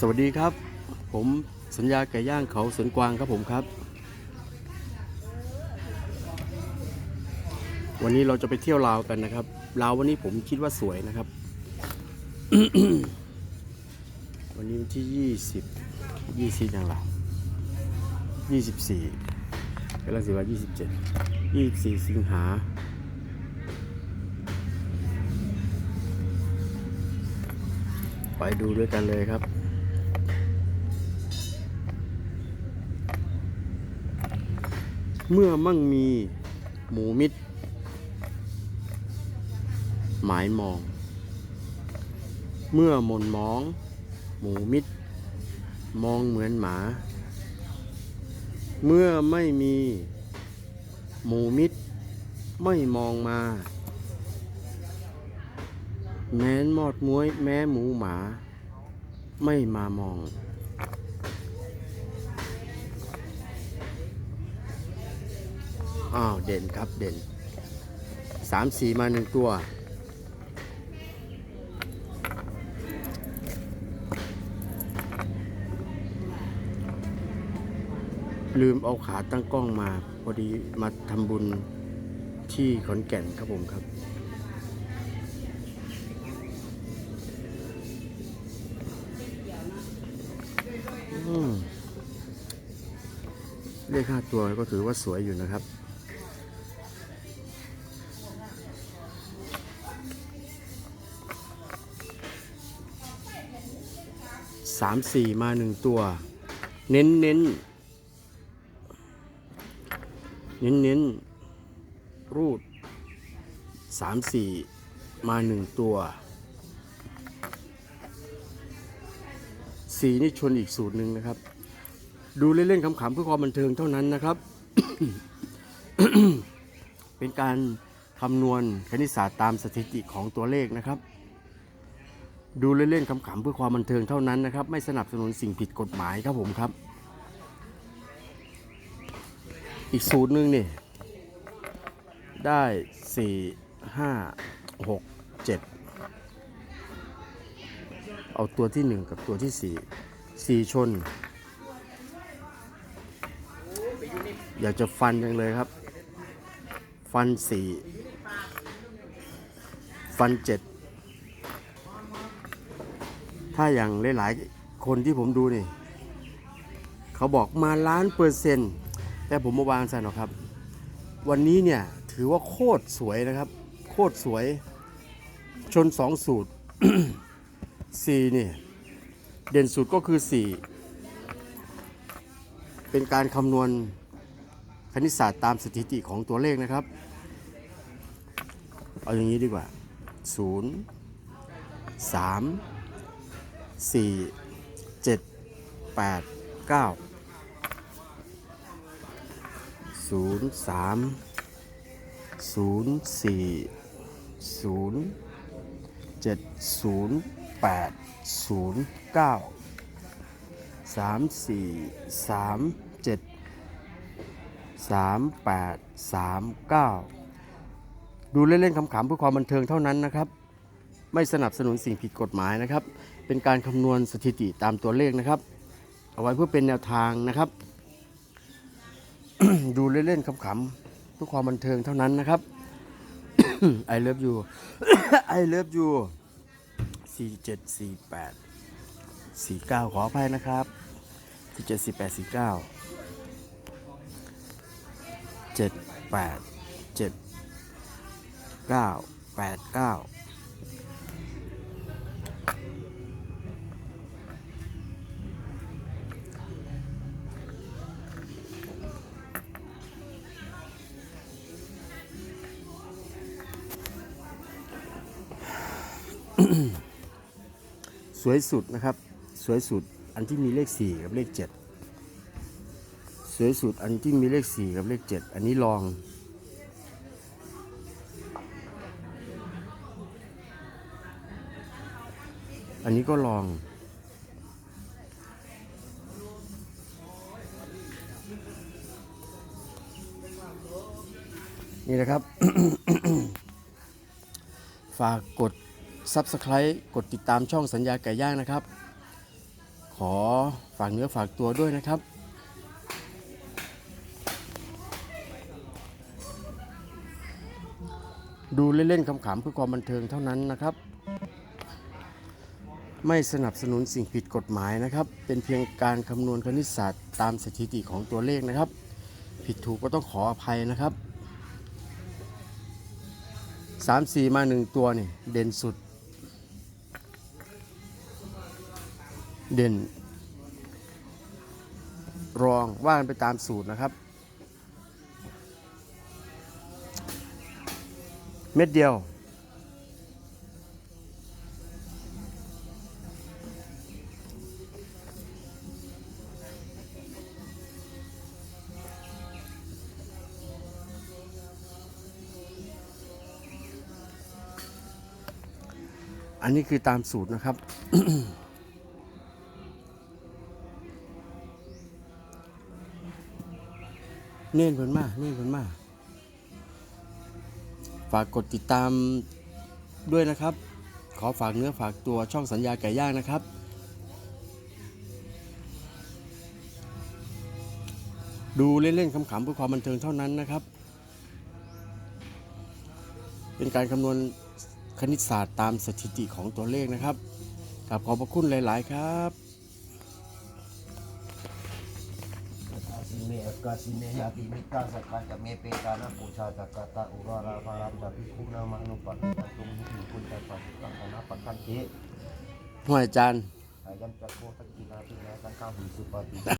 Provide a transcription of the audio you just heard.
สวัสดีครับ ผมสัญญาไก่ย่างเขาสวนกวางครับผมครับ วันนี้เราจะไปเที่ยวลาวกันนะครับลาววันนี้ผมคิดว่าสวยนะครับ วันนี้วันที่ยี่สิบยี่สิบยังไงยี่สิบสี่กำลังสิว่ายี่สิบเจ็ดยี่สิบสี่สิงหาไปดูด้วยกันเลยครับ เมื่อมั่งมีหมูมิตรหมายมอง เมื่อมนมอง หมูมิตรมองเหมือนหมา เมื่อไม่มี หมูมิตรไม่มองมา แม้นมอดม้วยแม้หมูหมา ไม่มามอง อ้าวเด่นครับเด่นสามสีมาหนึ่งตัว ลืมเอาขาตั้งกล้องมาพอดีมาทำบุญที่ขอนแก่นครับผมครับเลขห้าตัวก็ถือว่าสวยอยู่นะครับ สามสี่มาหนึ่งตัว เน้นเน้นเน้นเน้นรูดสามสี่มาหนึ่งตัว สีนี่ชนอีกสูตรหนึ่งนะครับ ดูเล่นๆขำๆเพื่อความบันเทิงเท่านั้นนะครับ เป็นการคำนวณคณิตศาสตร์ตามสถิติของตัวเลขนะครับ ดูเล่นๆขำๆเพื่อความบันเทิงเท่านั้นนะครับ ไม่สนับสนุนสิ่งผิดกฎหมายครับผมครับ อีกสูตรหนึ่งนี่ ได้สี่ห้าหกเจ็ดเอาตัวที่หนึ่งกับตัวที่สี่สี่ชน อยากจะฟันจังเลยครับ ฟันสี่ฟันเจ็ด ถ้าอย่างหลายๆ คนที่ผมดูนี่ เขาบอกมาล้านเปอร์เซ็นต์แต่ผมมาวางใส่หรอกครับ วันนี้เนี่ยถือว่าโคตรสวยนะครับ โคตรสวย ชนสองสูตร4นี่ย เด่นสุดก็คือ 4 เป็นการคำนวณคณิตศาสตร์ตามสถิติของตัวเลขนะครับ เอาอย่างนี้ดีกว่า 0 3 4 7 8 9 0 3 0 4 0เจ็ดศูนย์แปดศูนย์เก้าสามสี่สามเจ็ดสามแปดสามเก้าดูเล่นๆขำๆเพื่อความบันเทิงเท่านั้นนะครับ ไม่สนับสนุนสิ่งผิดกฎหมายนะครับ เป็นการคำนวณสถิติตามตัวเลขนะครับ เอาไว้เพื่อเป็นแนวทางนะครับ ดูเล่นๆขำๆเพื่อความบันเทิงเท่านั้นนะครับ I love you I love you 4748 49ขออภัยนะครับ4748 49 78 7 9 8 9ส สวยสุดนะครับ สวยสุดอันที่มีเลข 4 กับเลข 7 สวยสุดอันที่มีเลข 4 กับเลข 7 อันนี้ลองอันนี้ก็ลอง นี่นะครับ ฝากกด Subscribe กดติดตามช่องสัญญาไก่ย่างนะครับ ขอฝากเนื้อฝากตัวด้วยนะครับ ดูเล่นๆขำๆเพื่อความบันเทิงเท่านั้นนะครับ ไม่สนับสนุนสิ่งผิดกฎหมายนะครับ เป็นเพียงการคำนวณคณิตศาสตร์ตามสถิติของตัวเลขนะครับ ผิดถูกก็ต้องขออภัยนะครับ3 4มา1ตัวนี่เด่นสุด เด่น รองว่ากันไปตามสูตรนะครับ เม็ดเดียว อันนี้คือตามสูตรนะครับ เน่นเพิ่นมาเน่นเพิ่นมา ฝากกดติดตามด้วยนะครับ ขอฝากเนื้อฝากตัวช่องสัญญาไก่ย่างนะครับ ดูเล่นๆขำๆเพื่อความบันเทิงเท่านั้นนะครับ เป็นการคำนวณคณิตศาสตร์ตามสถิติของตัวเลขนะครับกับขอบพระคุณหลาย ๆ ครับาสิเมยาติมิตาสักกะเมเปกานะปูชาตะกะตะอุราราภารัมจะพิคุนามานุปัสสะตุงหิปุญจปัสสังฆนาปัสสันติห่วยอาจารย์อายัมจักโคตะกินาตินาสังฆาหุสุปฏิ